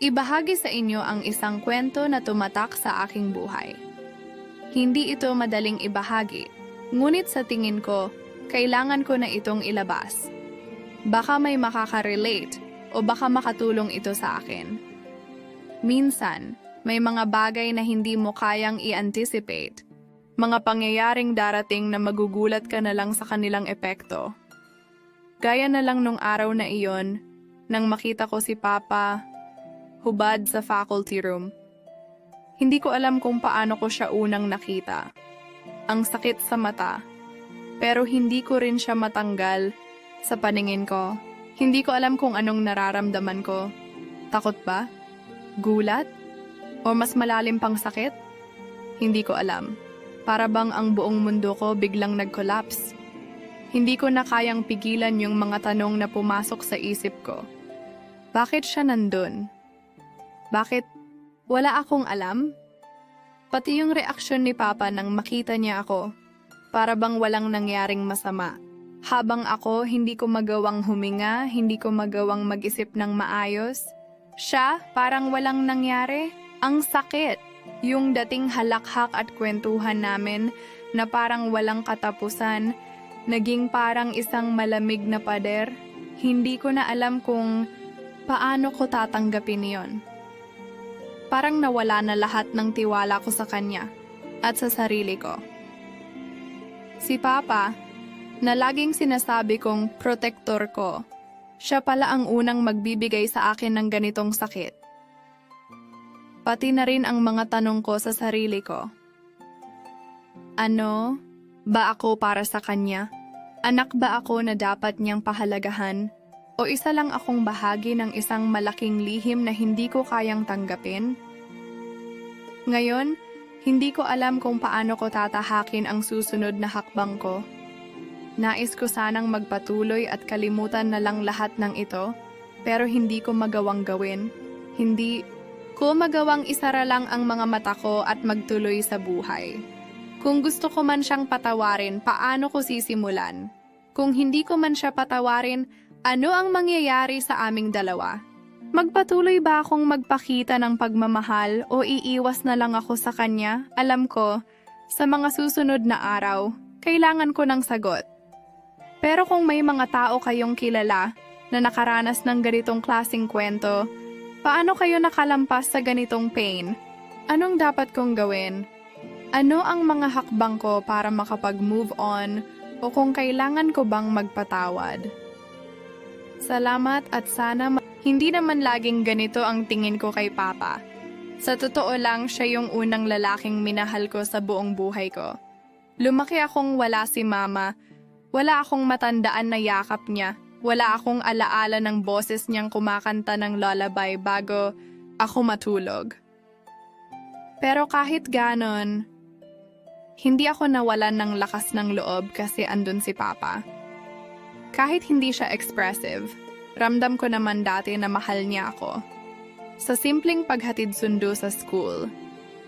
Ibahagi sa inyo ang isang kwento na tumatak sa aking buhay. Hindi ito madaling ibahagi, ngunit sa tingin ko, kailangan ko na itong ilabas. Baka may makaka-relate o baka makatulong ito sa akin. Minsan, may mga bagay na hindi mo kayang i-anticipate. Mga pangyayaring darating na magugulat ka na lang sa kanilang epekto. Gaya na lang nung araw na iyon, nang makita ko si Papa hubad sa faculty room. Hindi ko alam kung paano ko siya unang nakita. Ang sakit sa mata. Pero hindi ko rin siya matanggal sa paningin ko. Hindi ko alam kung anong nararamdaman ko. Takot ba? Gulat? O mas malalim pang sakit? Hindi ko alam. Para bang ang buong mundo ko biglang nag-collapse. Hindi ko na kayang pigilan yung mga tanong na pumasok sa isip ko. Bakit siya nandun? Bakit wala akong alam? Pati yung reaksyon ni Papa nang makita niya ako, para bang walang nangyaring masama. Habang ako hindi ko magawang huminga, hindi ko magawang mag-isip ng maayos, siya parang walang nangyari. Ang sakit. Yung dating halakhak at kwentuhan namin na parang walang katapusan, naging parang isang malamig na pader. Hindi ko na alam kung paano ko tatanggapin yon. Parang nawala na lahat ng tiwala ko sa kanya at sa sarili ko. Si Papa, na laging sinasabi kong protektor ko, siya pala ang unang magbibigay sa akin ng ganitong sakit. Pati na rin ang mga tanong ko sa sarili ko. Ano ba ako para sa kanya? Anak ba ako na dapat niyang pahalagahan? O isa lang akong bahagi ng isang malaking lihim na hindi ko kayang tanggapin? Ngayon, hindi ko alam kung paano ko tatahakin ang susunod na hakbang ko. Nais ko sanang magpatuloy at kalimutan na lang lahat ng ito, pero hindi ko magawang gawin. Hindi ko magawang isara lang ang mga mata ko at magtuloy sa buhay. Kung gusto ko man siyang patawarin, paano ko sisimulan? Kung hindi ko man siya patawarin, ano ang mangyayari sa aming dalawa? Magpatuloy ba akong magpakita ng pagmamahal o iiwas na lang ako sa kanya? Alam ko, sa mga susunod na araw, kailangan ko ng sagot. Pero kung may mga tao kayong kilala na nakaranas ng ganitong klasing kwento, paano kayo nakalampas sa ganitong pain? Anong dapat kong gawin? Ano ang mga hakbang ko para makapag-move on o kung kailangan ko bang magpatawad? Salamat at sana ma- hindi naman laging ganito ang tingin ko kay Papa. Sa totoo lang, siya yung unang lalaking minahal ko sa buong buhay ko. Lumaki akong wala si Mama. Wala akong matandaan na yakap niya. Wala akong alaala ng boses niyang kumakanta ng lullaby bago ako matulog. Pero kahit ganon, hindi ako nawalan ng lakas ng loob kasi andun si Papa. Kahit hindi siya expressive, ramdam ko naman dati na mahal niya ako. Sa simpleng paghatid sundo sa school,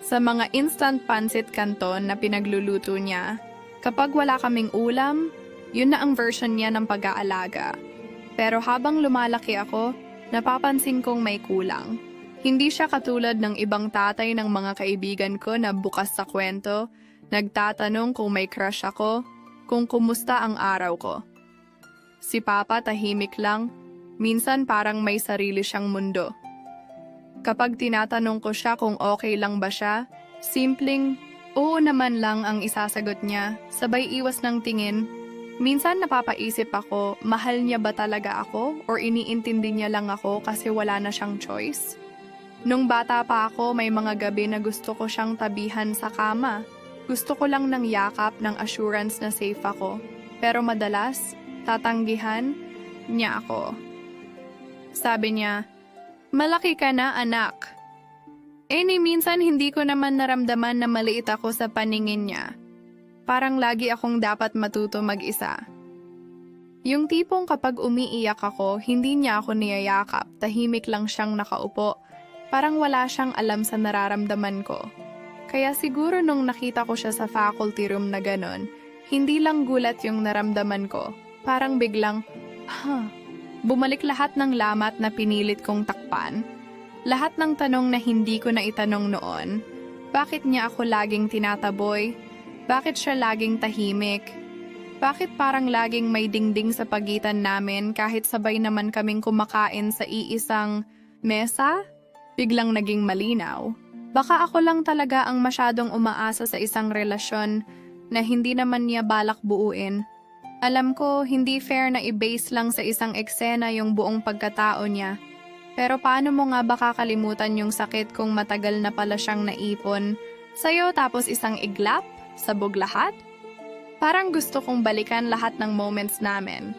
sa mga instant pancit canton na pinagluluto niya, kapag wala kaming ulam, yun na ang version niya ng pag-aalaga. Pero habang lumalaki ako, napapansin kong may kulang. Hindi siya katulad ng ibang tatay ng mga kaibigan ko na bukas sa kwento, nagtatanong kung may crush ako, kung kumusta ang araw ko. Si Papa tahimik lang, minsan parang may sarili siyang mundo. Kapag tinatanong ko siya kung okay lang ba siya, simpleng oo naman lang ang isasagot niya, sabay iwas ng tingin. Minsan napapaisip ako, mahal niya ba talaga ako or iniintindi niya lang ako kasi wala na siyang choice? Nung bata pa ako, may mga gabi na gusto ko siyang tabihan sa kama. Gusto ko lang ng yakap ng assurance na safe ako. Pero madalas, tatanggihan niya ako. Sabi niya, Malaki ka na anak. Eh ni minsan hindi ko naman naramdaman na maliit ako sa paningin niya. Parang lagi akong dapat matuto mag-isa. Yung tipong kapag umiiyak ako, hindi niya ako niyayakap, tahimik lang siyang nakaupo, parang wala siyang alam sa nararamdaman ko. Kaya siguro nung nakita ko siya sa faculty room na ganon, hindi lang gulat yung naramdaman ko, parang biglang, ha, Bumalik lahat ng lamat na pinilit kong takpan. Lahat ng tanong na hindi ko na itanong noon. Bakit niya ako laging tinataboy? Bakit siya laging tahimik? Bakit parang laging may dingding sa pagitan namin kahit sabay naman kaming kumakain sa iisang mesa? Biglang naging malinaw. Baka ako lang talaga ang masyadong umaasa sa isang relasyon na hindi naman niya balak buuin. Alam ko, hindi fair na i-base lang sa isang eksena yung buong pagkatao niya. Pero paano mo nga ba kakalimutan yung sakit kung matagal na pala siyang naipon sa'yo tapos isang iglap? Sabog lahat? Parang gusto kong balikan lahat ng moments namin.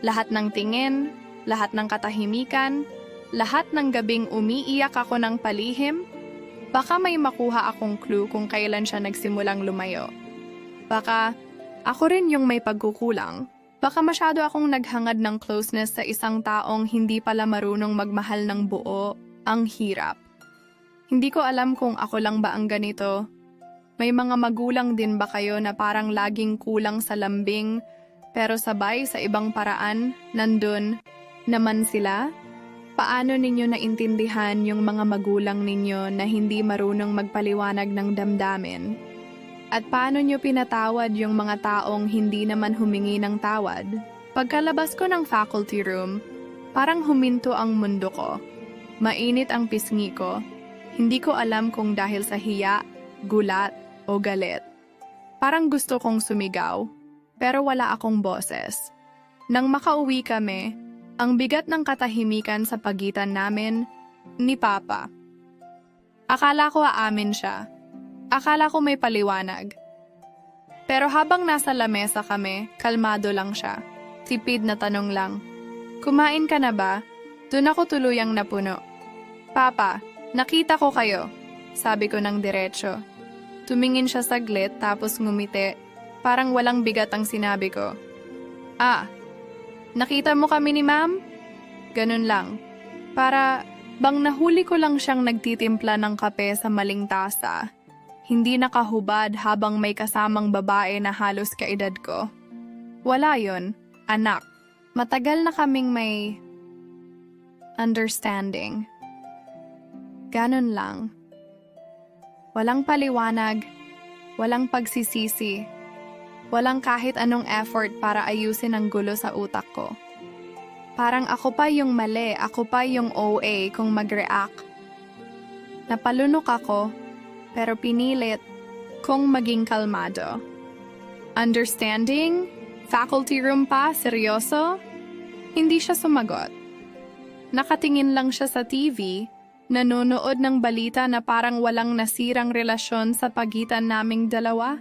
Lahat ng tingin, lahat ng katahimikan, lahat ng gabing umiiyak ako ng palihim. Baka may makuha akong clue kung kailan siya nagsimulang lumayo. Baka ako rin yung may pagkukulang. Baka masyado akong naghangad ng closeness sa isang taong hindi pala marunong magmahal ng buo. Ang hirap. Hindi ko alam kung ako lang ba ang ganito. May mga magulang din ba kayo na parang laging kulang sa lambing, pero sabay sa ibang paraan, nandun, naman sila? Paano ninyo naintindihan yung mga magulang ninyo na hindi marunong magpaliwanag ng damdamin? At paano nyo pinatawad yung mga taong hindi naman humingi ng tawad? Pagkalabas ko ng faculty room, parang huminto ang mundo ko. Mainit ang pisngi ko. Hindi ko alam kung dahil sa hiya, gulat, o galit. Parang gusto kong sumigaw, pero wala akong boses. Nang makauwi kami, ang bigat ng katahimikan sa pagitan namin, ni Papa. Akala ko aamin siya. Akala ko may paliwanag. Pero habang nasa lamesa kami, kalmado lang siya. Tipid na tanong lang. Kumain ka na ba? Doon ako tuluyang napuno. Papa, nakita ko kayo. Sabi ko ng diretsyo. Tumingin siya saglit tapos ngumiti. Parang walang bigat ang sinabi ko. Ah, nakita mo kami ni ma'am? Ganun lang. Para bang nahuli ko lang siyang nagtitimpla ng kape sa maling tasa hindi nakahubad habang may kasamang babae na halos kaedad ko. Wala yon, anak. Matagal na kaming may understanding. Ganon lang. Walang paliwanag, walang pagsisisi, walang kahit anong effort para ayusin ang gulo sa utak ko. Parang ako pa yung mali, ako pa yung OA kung mag-react. Napalunok ako pero pinilit kong maging kalmado. Understanding? Faculty room pa? Seryoso? Hindi siya sumagot. Nakatingin lang siya sa TV, nanonood ng balita na parang walang nasirang relasyon sa pagitan naming dalawa.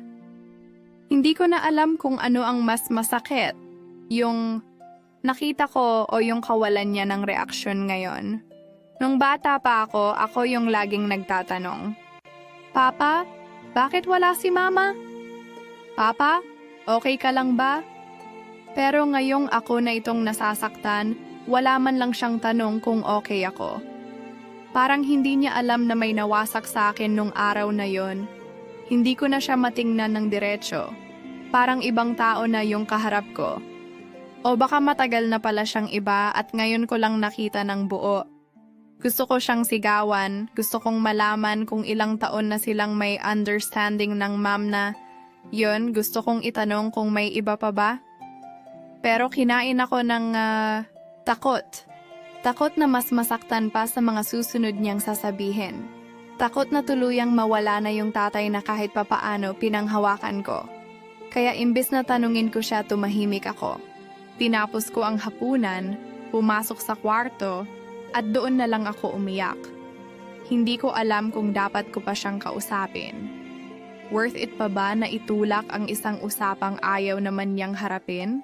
Hindi ko na alam kung ano ang mas masakit, yung nakita ko o yung kawalan niya ng reaksyon ngayon. Nung bata pa ako, ako yung laging nagtatanong. Papa, bakit wala si Mama? Papa, okay ka lang ba? Pero ngayong ako na itong nasasaktan, wala man lang siyang tanong kung okay ako. Parang hindi niya alam na may nawasak sa akin nung araw na yon. Hindi ko na siya matingnan ng diretsyo. Parang ibang tao na yung kaharap ko. O baka matagal na pala siyang iba at ngayon ko lang nakita ng buo. Gusto ko siyang sigawan, gusto kong malaman kung ilang taon na silang may understanding ng ma'am na, yun, gusto kong itanong kung may iba pa ba. Pero kinain ako ng uh, takot. Takot na mas masaktan pa sa mga susunod niyang sasabihin. Takot na tuluyang mawala na yung tatay na kahit papaano pinanghawakan ko. Kaya imbis na tanungin ko siya tumahimik ako. Tinapos ko ang hapunan, pumasok sa kwarto, at doon na lang ako umiyak. Hindi ko alam kung dapat ko pa siyang kausapin. Worth it pa ba na itulak ang isang usapang ayaw naman niyang harapin?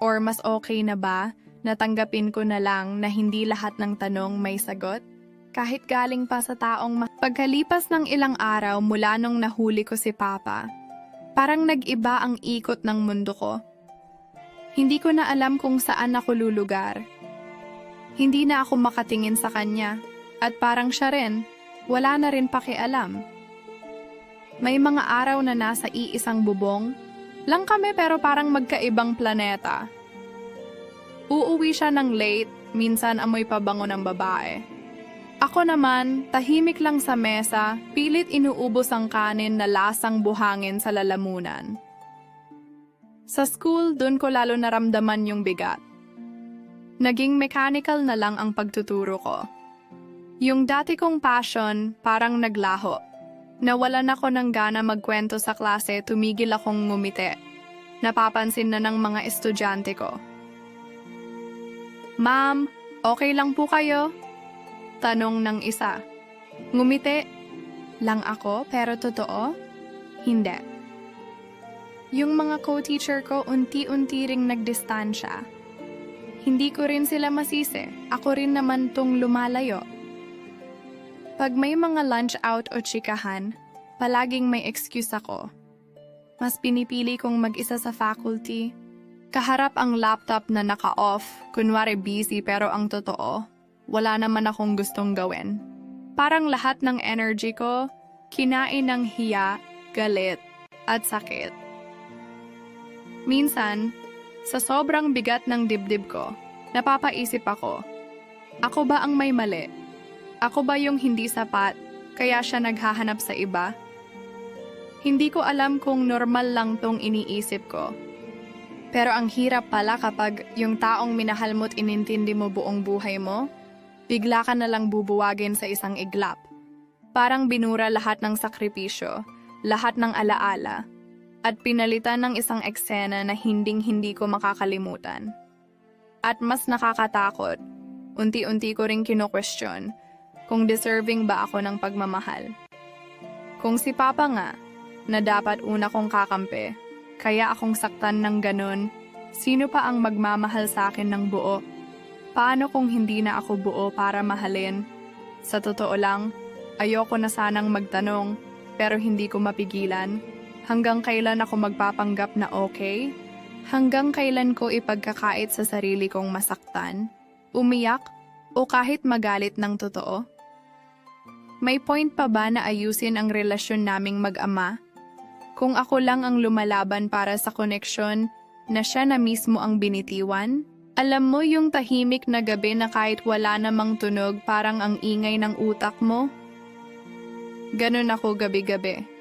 Or mas okay na ba na tanggapin ko na lang na hindi lahat ng tanong may sagot? Kahit galing pa sa taong mas... Pagkalipas ng ilang araw mula nung nahuli ko si Papa, parang nag-iba ang ikot ng mundo ko. Hindi ko na alam kung saan ako lulugar hindi na ako makatingin sa kanya at parang siya rin, wala na rin pakialam. May mga araw na nasa iisang bubong, lang kami pero parang magkaibang planeta. Uuwi siya ng late, minsan amoy pabango ng babae. Ako naman, tahimik lang sa mesa, pilit inuubos ang kanin na lasang buhangin sa lalamunan. Sa school, dun ko lalo naramdaman yung bigat. Naging mechanical na lang ang pagtuturo ko. Yung dati kong passion, parang naglaho. Nawalan ako ng gana magkwento sa klase, tumigil akong ngumiti. Napapansin na ng mga estudyante ko. Ma'am, okay lang po kayo? Tanong ng isa. Ngumiti lang ako pero totoo? Hindi. Yung mga co-teacher ko unti-unti ring nagdistansya. Hindi ko rin sila masisi. Ako rin naman tong lumalayo. Pag may mga lunch out o chikahan, palaging may excuse ako. Mas pinipili kong mag-isa sa faculty. Kaharap ang laptop na naka-off, kunwari busy pero ang totoo, wala naman akong gustong gawin. Parang lahat ng energy ko, kinain ng hiya, galit, at sakit. Minsan, sa sobrang bigat ng dibdib ko, napapaisip ako, ako ba ang may mali? Ako ba yung hindi sapat, kaya siya naghahanap sa iba? Hindi ko alam kung normal lang tong iniisip ko. Pero ang hirap pala kapag yung taong minahal mo't inintindi mo buong buhay mo, bigla ka na lang bubuwagin sa isang iglap. Parang binura lahat ng sakripisyo, lahat ng alaala, at pinalitan ng isang eksena na hinding-hindi ko makakalimutan. At mas nakakatakot, unti-unti ko ring kino-question kung deserving ba ako ng pagmamahal. Kung si Papa nga, na dapat una kong kakampi, kaya akong saktan ng ganon, sino pa ang magmamahal sa akin ng buo? Paano kung hindi na ako buo para mahalin? Sa totoo lang, ayoko na sanang magtanong, pero hindi ko mapigilan. Hanggang kailan ako magpapanggap na okay? Hanggang kailan ko ipagkakait sa sarili kong masaktan? Umiyak? O kahit magalit ng totoo? May point pa ba na ayusin ang relasyon naming mag-ama? Kung ako lang ang lumalaban para sa koneksyon na siya na mismo ang binitiwan? Alam mo yung tahimik na gabi na kahit wala namang tunog parang ang ingay ng utak mo? Ganun ako gabi-gabi.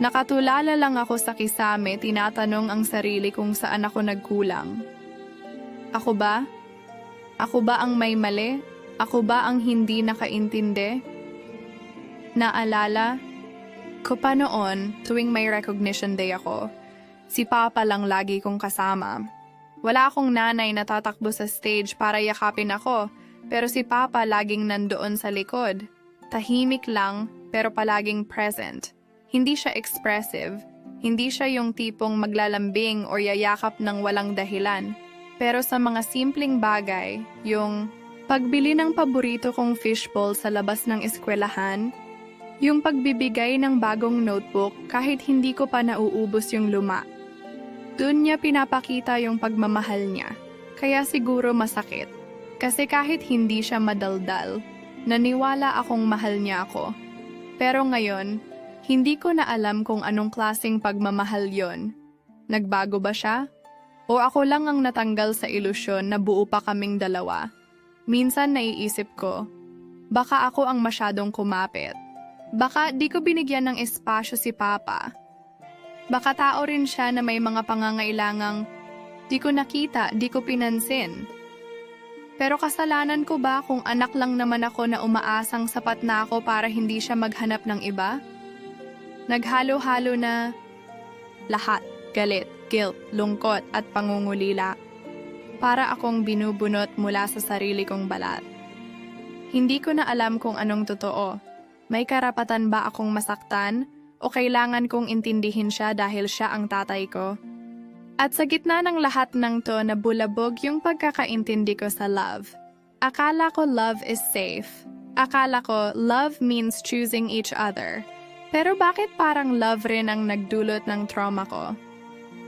Nakatulala lang ako sa kisame, tinatanong ang sarili kung saan ako nagkulang. Ako ba? Ako ba ang may mali? Ako ba ang hindi nakaintindi? Naalala ko pa noon tuwing may recognition day ako, si Papa lang lagi kong kasama. Wala akong nanay na tatakbo sa stage para yakapin ako, pero si Papa laging nandoon sa likod. Tahimik lang, pero palaging present. Hindi siya expressive. Hindi siya yung tipong maglalambing o yayakap ng walang dahilan. Pero sa mga simpleng bagay, yung pagbili ng paborito kong fishbowl sa labas ng eskwelahan, yung pagbibigay ng bagong notebook kahit hindi ko pa nauubos yung luma. Doon niya pinapakita yung pagmamahal niya. Kaya siguro masakit. Kasi kahit hindi siya madaldal, naniwala akong mahal niya ako. Pero ngayon, hindi ko na alam kung anong klasing pagmamahal yon. Nagbago ba siya? O ako lang ang natanggal sa ilusyon na buo pa kaming dalawa? Minsan naiisip ko, baka ako ang masyadong kumapit. Baka di ko binigyan ng espasyo si Papa. Baka tao rin siya na may mga pangangailangang di ko nakita, di ko pinansin. Pero kasalanan ko ba kung anak lang naman ako na umaasang sapat na ako para hindi siya maghanap ng iba? Naghalo-halo na lahat, galit, guilt, lungkot at pangungulila. Para akong binubunot mula sa sarili kong balat. Hindi ko na alam kung anong totoo. May karapatan ba akong masaktan o kailangan kong intindihin siya dahil siya ang tatay ko? At sa gitna ng lahat ng to na bulabog yung pagkakaintindi ko sa love. Akala ko love is safe. Akala ko love means choosing each other. Pero bakit parang love rin ang nagdulot ng trauma ko?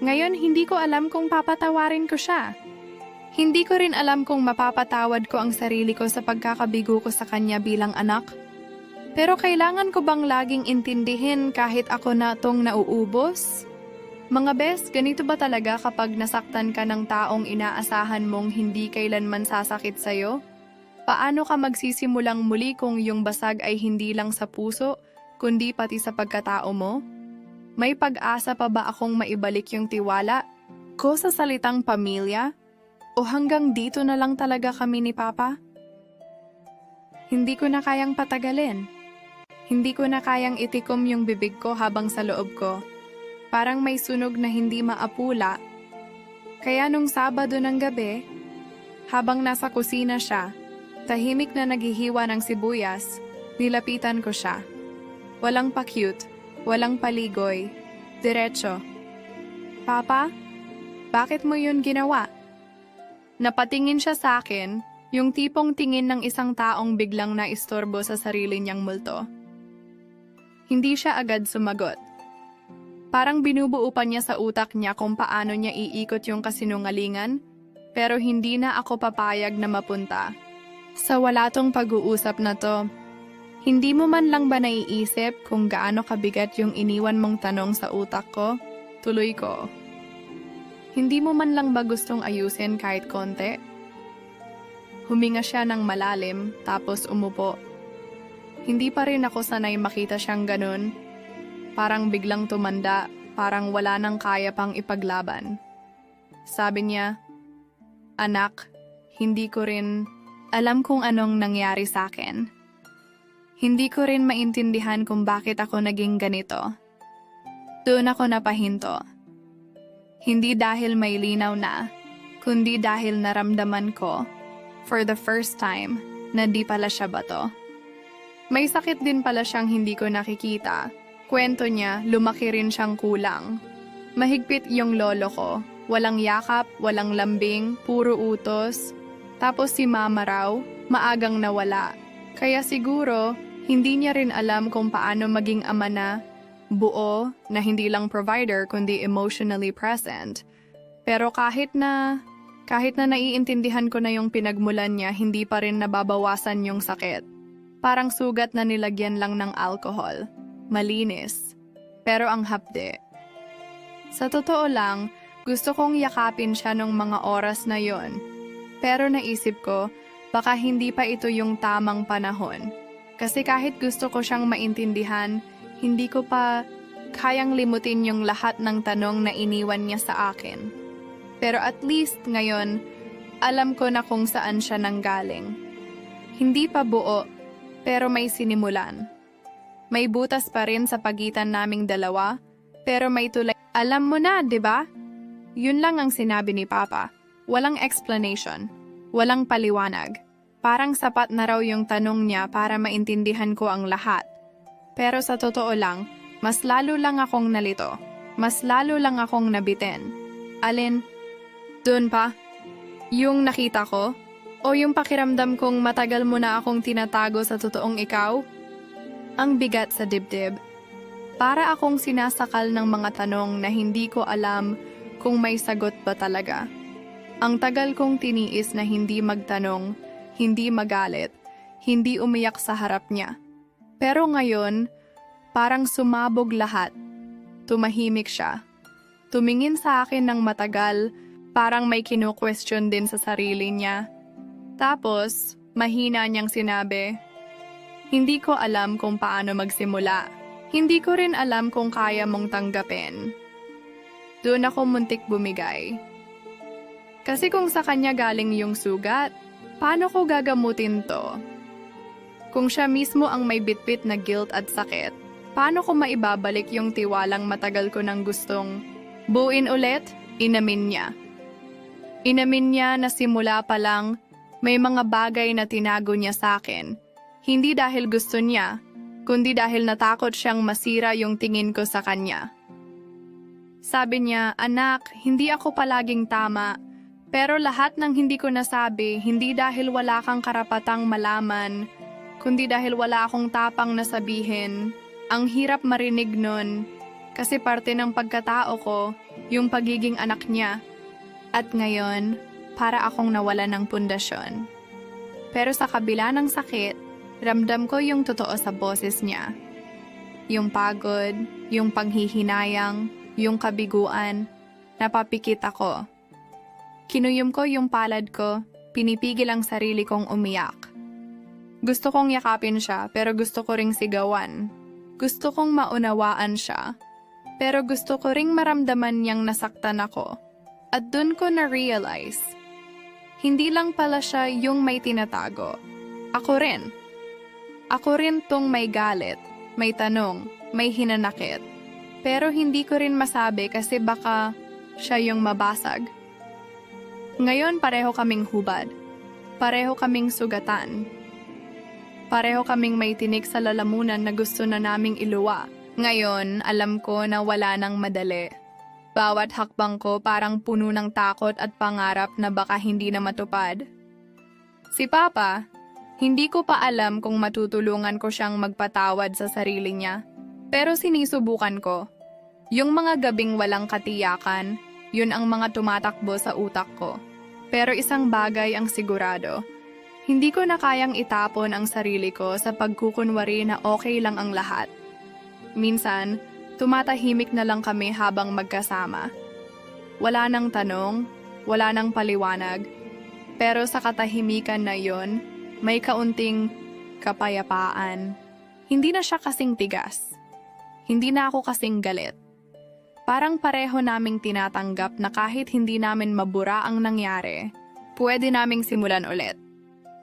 Ngayon hindi ko alam kung papatawarin ko siya. Hindi ko rin alam kung mapapatawad ko ang sarili ko sa pagkakabigo ko sa kanya bilang anak. Pero kailangan ko bang laging intindihin kahit ako na tong nauubos? Mga bes, ganito ba talaga kapag nasaktan ka ng taong inaasahan mong hindi kailanman sasakit sa'yo? Paano ka magsisimulang muli kung yung basag ay hindi lang sa puso, kundi pati sa pagkatao mo? May pag-asa pa ba akong maibalik yung tiwala ko sa salitang pamilya? O hanggang dito na lang talaga kami ni Papa? Hindi ko na kayang patagalin. Hindi ko na kayang itikom yung bibig ko habang sa loob ko. Parang may sunog na hindi maapula. Kaya nung Sabado ng gabi, habang nasa kusina siya, tahimik na naghihiwa ng sibuyas, nilapitan ko siya. Walang pa-cute, walang paligoy, diretso. Papa, bakit mo yun ginawa? Napatingin siya sa akin, yung tipong tingin ng isang taong biglang naistorbo sa sarili niyang multo. Hindi siya agad sumagot. Parang binubuo pa niya sa utak niya kung paano niya iikot yung kasinungalingan, pero hindi na ako papayag na mapunta. Sa wala tong pag-uusap na to, hindi mo man lang ba naiisip kung gaano kabigat yung iniwan mong tanong sa utak ko? Tuloy ko. Hindi mo man lang ba gustong ayusin kahit konti? Huminga siya ng malalim, tapos umupo. Hindi pa rin ako sanay makita siyang ganun. Parang biglang tumanda, parang wala nang kaya pang ipaglaban. Sabi niya, Anak, hindi ko rin alam kung anong nangyari sa akin. Hindi ko rin maintindihan kung bakit ako naging ganito. Doon ako napahinto. Hindi dahil may linaw na, kundi dahil naramdaman ko, for the first time, na di pala siya bato. May sakit din pala siyang hindi ko nakikita. Kwento niya, lumaki rin siyang kulang. Mahigpit yung lolo ko. Walang yakap, walang lambing, puro utos. Tapos si mama raw, maagang nawala. Kaya siguro, hindi niya rin alam kung paano maging ama na buo na hindi lang provider kundi emotionally present. Pero kahit na kahit na naiintindihan ko na yung pinagmulan niya, hindi pa rin nababawasan yung sakit. Parang sugat na nilagyan lang ng alcohol. Malinis. Pero ang hapde. Sa totoo lang, gusto kong yakapin siya nung mga oras na yon. Pero naisip ko, baka hindi pa ito yung tamang panahon. Kasi kahit gusto ko siyang maintindihan, hindi ko pa kayang limutin yung lahat ng tanong na iniwan niya sa akin. Pero at least ngayon, alam ko na kung saan siya nanggaling. Hindi pa buo, pero may sinimulan. May butas pa rin sa pagitan naming dalawa, pero may tulay. Alam mo na, di ba? Yun lang ang sinabi ni Papa. Walang explanation. Walang paliwanag. Parang sapat na raw yung tanong niya para maintindihan ko ang lahat. Pero sa totoo lang, mas lalo lang akong nalito. Mas lalo lang akong nabitin. Alin? Doon pa? Yung nakita ko? O yung pakiramdam kong matagal mo na akong tinatago sa totoong ikaw? Ang bigat sa dibdib. Para akong sinasakal ng mga tanong na hindi ko alam kung may sagot ba talaga. Ang tagal kong tiniis na hindi magtanong, hindi magalit, hindi umiyak sa harap niya. Pero ngayon, parang sumabog lahat. Tumahimik siya. Tumingin sa akin ng matagal, parang may kinu-question din sa sarili niya. Tapos, mahina niyang sinabi, Hindi ko alam kung paano magsimula. Hindi ko rin alam kung kaya mong tanggapin. Doon ako muntik bumigay. Kasi kung sa kanya galing yung sugat, paano ko gagamutin to? Kung siya mismo ang may bitbit na guilt at sakit, paano ko maibabalik yung tiwalang matagal ko nang gustong buuin ulit? Inamin niya. Inamin niya na simula pa lang, may mga bagay na tinago niya sa akin. Hindi dahil gusto niya, kundi dahil natakot siyang masira yung tingin ko sa kanya. Sabi niya, anak, hindi ako palaging tama, pero lahat ng hindi ko nasabi, hindi dahil wala kang karapatang malaman, kundi dahil wala akong tapang na sabihin. Ang hirap marinig nun, kasi parte ng pagkatao ko, yung pagiging anak niya. At ngayon, para akong nawala ng pundasyon. Pero sa kabila ng sakit, ramdam ko yung totoo sa boses niya. Yung pagod, yung panghihinayang, yung kabiguan, napapikit ako. Kinuyom ko yung palad ko, pinipigil ang sarili kong umiyak. Gusto kong yakapin siya, pero gusto ko ring sigawan. Gusto kong maunawaan siya, pero gusto ko ring maramdaman niyang nasaktan ako. At dun ko na-realize, hindi lang pala siya yung may tinatago. Ako rin. Ako rin tong may galit, may tanong, may hinanakit. Pero hindi ko rin masabi kasi baka siya yung mabasag. Ngayon pareho kaming hubad. Pareho kaming sugatan. Pareho kaming may tinik sa lalamunan na gusto na naming iluwa. Ngayon, alam ko na wala nang madali. Bawat hakbang ko parang puno ng takot at pangarap na baka hindi na matupad. Si Papa, hindi ko pa alam kung matutulungan ko siyang magpatawad sa sarili niya. Pero sinisubukan ko. Yung mga gabing walang katiyakan, yun ang mga tumatakbo sa utak ko. Pero isang bagay ang sigurado. Hindi ko na kayang itapon ang sarili ko sa pagkukunwari na okay lang ang lahat. Minsan, tumatahimik na lang kami habang magkasama. Wala nang tanong, wala nang paliwanag, pero sa katahimikan na yon, may kaunting kapayapaan. Hindi na siya kasing tigas. Hindi na ako kasing galit. Parang pareho naming tinatanggap na kahit hindi namin mabura ang nangyari, pwede naming simulan ulit.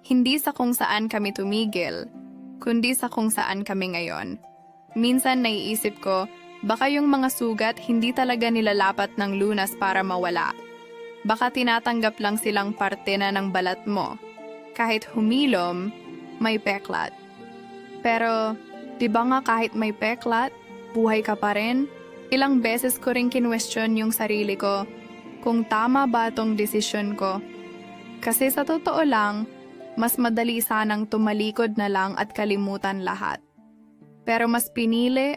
Hindi sa kung saan kami tumigil, kundi sa kung saan kami ngayon. Minsan naiisip ko, baka yung mga sugat hindi talaga nilalapat ng lunas para mawala. Baka tinatanggap lang silang parte na ng balat mo. Kahit humilom, may peklat. Pero, di ba nga kahit may peklat, buhay ka pa rin? Ilang beses ko rin kinwestiyon yung sarili ko kung tama ba tong desisyon ko. Kasi sa totoo lang, mas madali sanang tumalikod na lang at kalimutan lahat. Pero mas pinili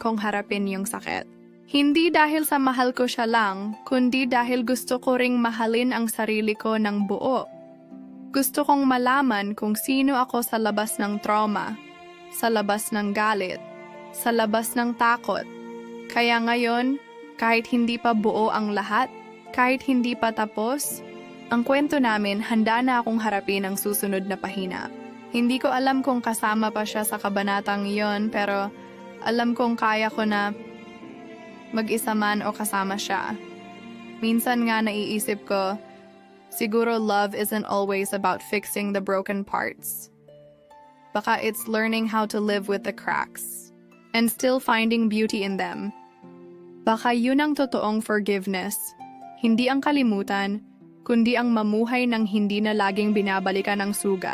kong harapin yung sakit. Hindi dahil sa mahal ko siya lang, kundi dahil gusto ko ring mahalin ang sarili ko ng buo. Gusto kong malaman kung sino ako sa labas ng trauma, sa labas ng galit, sa labas ng takot. Kaya ngayon, kahit hindi pa buo ang lahat, kahit hindi pa tapos, ang kwento namin handa na akong harapin ang susunod na pahina. Hindi ko alam kung kasama pa siya sa kabanatang iyon pero alam kong kaya ko na mag-isa man o kasama siya. Minsan nga naiisip ko, siguro love isn't always about fixing the broken parts. Baka it's learning how to live with the cracks and still finding beauty in them. Baka yun ang totoong forgiveness, hindi ang kalimutan, kundi ang mamuhay ng hindi na laging binabalikan ng sugat.